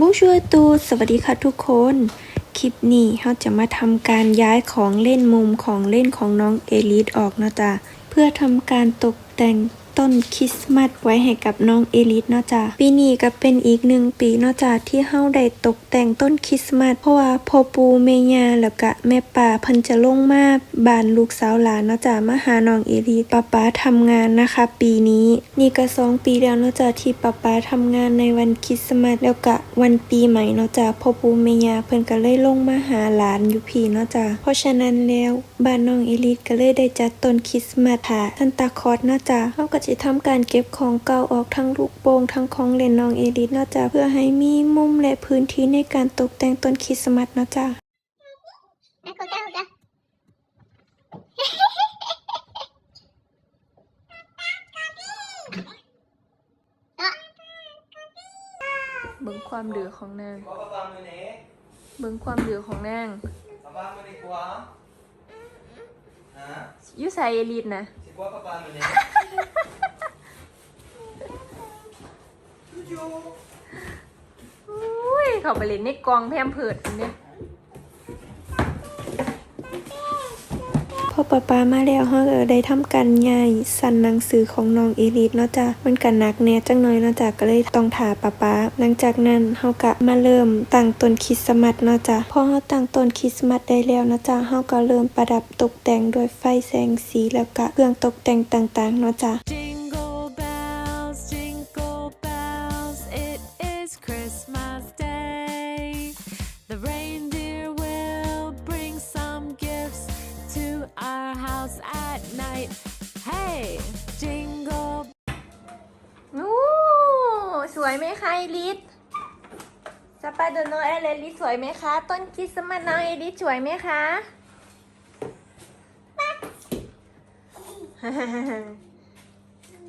บุ้งช่วยตูสวัสดีค่ะทุกคน คลิปนี้เราจะมาทำการย้ายของเล่นมุมของเล่นของน้องเอลิสออกนะจ๊ะ เพื่อทำการตกแต่ง ต้นคริสต์มาสไว้ให้กับน้องเอลิสเนาะจ๊ะปีนี้ก็เป็นอีกหนึ่งปีเนาะจ๊ะที่เฮาได้ตกแต่งต้นคริสต์มาสเพราะว่าพ่อปู่แม่ย่าแล้วก็แม่ป่าเพิ่นจะลงมาบานลูกสาวหลานเนาะจ๊ะมาหาน้องเอลิสป้าป๊าทำงานนะคะ ปีนี้นี่ก็สองปีแล้วเนาะจ๊ะที่ป้าป๊าทำงานในวันคริสต์มาสแล้วก็วันปีใหม่เนาะจ๊ะพ่อปู่แม่ย่าเพิ่นก็เลยลงมาหาหลานอยู่พี่เนาะจ๊ะเพราะฉะนั้นแล้วบ้านน้องเอลิสก็เลยได้จัดต้นคริสต์มาสค่ะซันตาคอสเนาะจ๊ะเฮาก็จะทำการเก็บของเก่าออกทั้งลูกโป่งทั้งของเล่นน้องเอลิสเนาะจ๊ะเพื่อให้มีมุมและพื้นที่ในการตกแต่งต้นคริสต์มาสเนาะจ๊ะ Ah, Coca, Coca. เบิ่งความเดือของนาง เบิ่งความเดือของนาง Papa mener quoi Hein อยู่ไสเอลิสนะ เขาไปเล่นในกองแพมเพิดอันเนี่ยพอป้าปามาแล้วเฮาก็ได้ทำการย้ายสั่นหนังสือของน้องเอลิสเนาะจ้ะมันก็หนักแน่จังหน่อยเนาะจ้ะก็เลยต้องถาป้าปาหลังจากนั้นเฮาก็มาเริ่มตั้งต้นคริสต์มาสเนาะจ้ะพอเฮาตั้งต้นคริสต์มาสได้แล้วเนาะจ้ะเฮาก็เริ่มประดับตกแต่งด้วยไฟแสงสีแล้วก็เครื่องตกแต่งต่างๆเนาะจ้ะ วยไหมคะเอลิสสไปเดอร์โนเอลลิสสวยไหมคะ ต้นคริสต์มาสน้องเอลิสสวยไหมคะ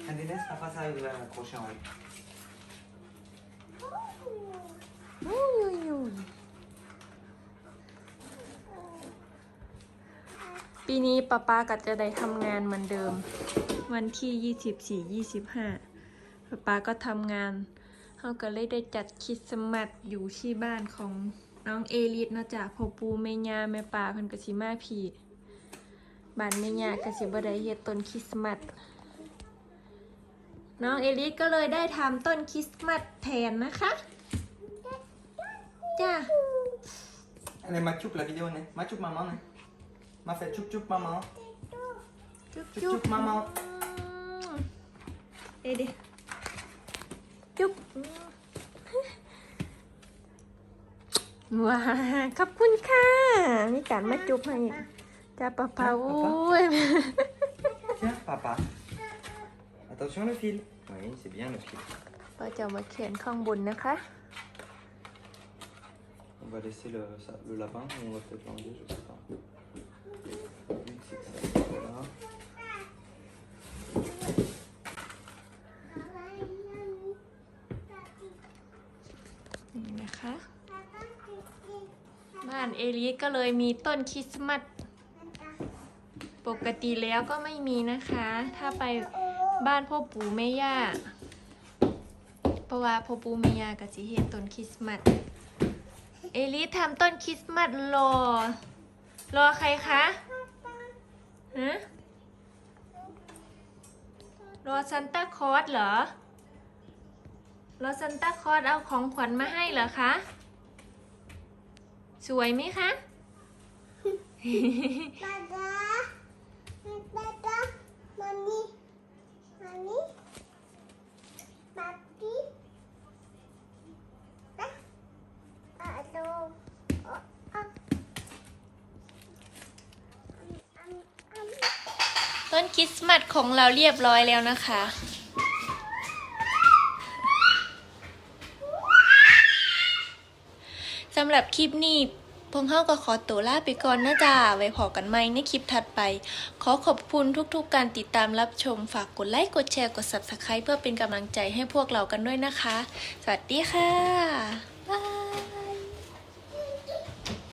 Allez, laisse papa ça, il va accrocher en haut. อุ้ยอุ้ยอุ้ยปีนี้ป้าป้าก็จะได้ทำงานเหมือนเดิม วันที่ยี่สิบสี่ยี่สิบห้าป้าป้าก็ทำงาน เขาก็เลยได้จัดคริสต์มาสอยู่ที่บ้านของน้องเอลิสเนาะจ๊ะพ่อปูแม่ย่าแม่ป่าเพิ่นก็สิมาพี่บ้านแม่ย่าก็สิบ่ได้เฮ็ดต้นคริสต์มาสน้องเอลิสก็เลยได้ทำต้นคริสต์มาสแทนนะคะจ้า Allez, ma tchoup la vidéo, né Ma tchoup maman, né Ma fait tchoup tchoup maman. จุ๊บ Tchoup จุ๊บ tchoup maman. เดี๋ยวเดี๋ยว จุ๊บว้าขอบคุณค่ะ มีการมาจุ๊บให้จ้าป้าป้าโอ้ย Tiens, papa. Attention le fil. Oui, c'est bien le fil. ป้าจะเอามาเขียนข้างบนนะคะ On va laisser le, ça, le lapin ou on va peut-être l'enlever, je sais pas. Oui, c'est que ça. Voilà. นี่ นะคะ บ้านเอลิสก็เลยมีต้นคริสต์มาสปกติแล้วก็ไม่มีนะคะ ถ้าไปบ้านพ่อปู่แม่ย่าเพราะว่าพ่อปู่แม่ย่าก็สิเฮ็ดต้นคริสต์มาสเอลิสทำต้นคริสต์มาสรอ รอใครคะฮะรอซันตาคลอสเหรอ รอซันตาคลอสเอาของขวัญมาให้เหรอคะ สวยไหมคะ Dada. Dada. Mami. Mami. Papi. Ah. Aduh. Oh, ah. Am, am, am. ต้นคริสต์มาสของเราเรียบร้อยแล้วนะคะ สำหรับคลิปนี้พงเฮาก็ขอตัวลาไปก่อนนะจ๊ะไว้พอกันใหม่ในคลิปถัดไป ขอขอบคุณทุกๆ การติดตามรับชมฝากกดไลค์กดแชร์กด Subscribe เพื่อเป็นกำลังใจให้พวกเรากันด้วยนะคะ สวัสดีค่ะบาย